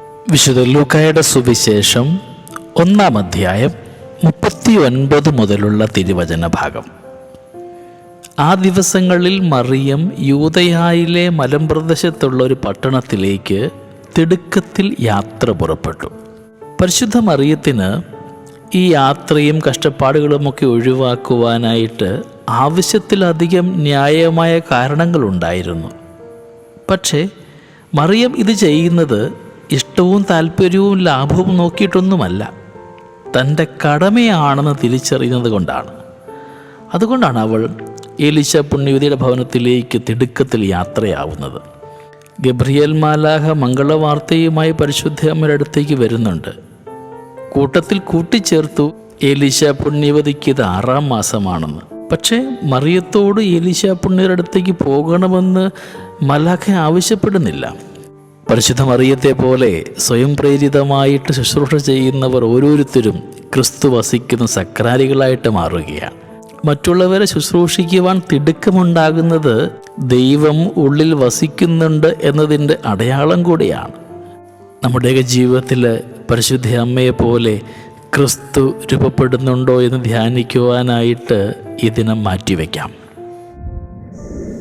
വിശുദ്ധ ലൂക്കായുടെ സുവിശേഷം ഒന്നാം അധ്യായം മുപ്പത്തി ഒൻപത് മുതലുള്ള തിരുവചന ഭാഗം. ആ ദിവസങ്ങളിൽ മറിയം യൂതയായിലെ മലമ്പ്രദേശത്തുള്ള ഒരു പട്ടണത്തിലേക്ക് തിടുക്കത്തിൽ യാത്ര പുറപ്പെട്ടു. പരിശുദ്ധ മറിയത്തിന് ഈ യാത്രയും കഷ്ടപ്പാടുകളുമൊക്കെ ഒഴിവാക്കുവാനായിട്ട് ആവശ്യത്തിലധികം ന്യായമായ കാരണങ്ങളുണ്ടായിരുന്നു. പക്ഷേ മറിയം ഇത് ചെയ്യുന്നത് ഇഷ്ടവും താല്പര്യവും ലാഭവും നോക്കിയിട്ടൊന്നുമല്ല. തന്റെ കടമയാണെന്ന് തിരിച്ചറിയുന്നത് കൊണ്ടാണ്. അതുകൊണ്ടാണ് അവൾ ഏലിശ പുണ്യവതിയുടെ ഭവനത്തിലേക്ക് തിടുക്കത്തിൽ യാത്രയാവുന്നത്. ഗബ്രിയേൽ മാലാഹ മംഗളവാർത്തയുമായി പരിശുദ്ധ അടുത്തേക്ക് വരുന്നുണ്ട്. കൂട്ടത്തിൽ കൂട്ടിച്ചേർത്തു ഏലിശ പുണ്യവതിക്ക് ഇത് ആറാം മാസമാണെന്ന്. പക്ഷേ മറിയത്തോട് ഏലിശ പുണ്യരുടെ അടുത്തേക്ക് പോകണമെന്ന് മലാഖ ആവശ്യപ്പെടുന്നില്ല. പരിശുദ്ധ മറിയത്തെ പോലെ സ്വയം പ്രേരിതമായിട്ട് ശുശ്രൂഷ ചെയ്യുന്നവർ ഓരോരുത്തരും ക്രിസ്തു വസിക്കുന്ന സക്രാരികളായിട്ട് മാറുകയാണ്. മറ്റുള്ളവരെ ശുശ്രൂഷിക്കുവാൻ തിടുക്കമുണ്ടാകുന്നത് ദൈവം ഉള്ളിൽ വസിക്കുന്നുണ്ട് എന്നതിന്റെ അടയാളം കൂടിയാണ്. നമ്മുടെയൊക്കെ ജീവിതത്തിൽ പരിശുദ്ധ അമ്മയെ പോലെ ക്രിസ്തു രൂപപ്പെടുന്നുണ്ടോ എന്ന് ധ്യാനിക്കുവാനായിട്ട് ദിനം മാറ്റിവെക്കാം.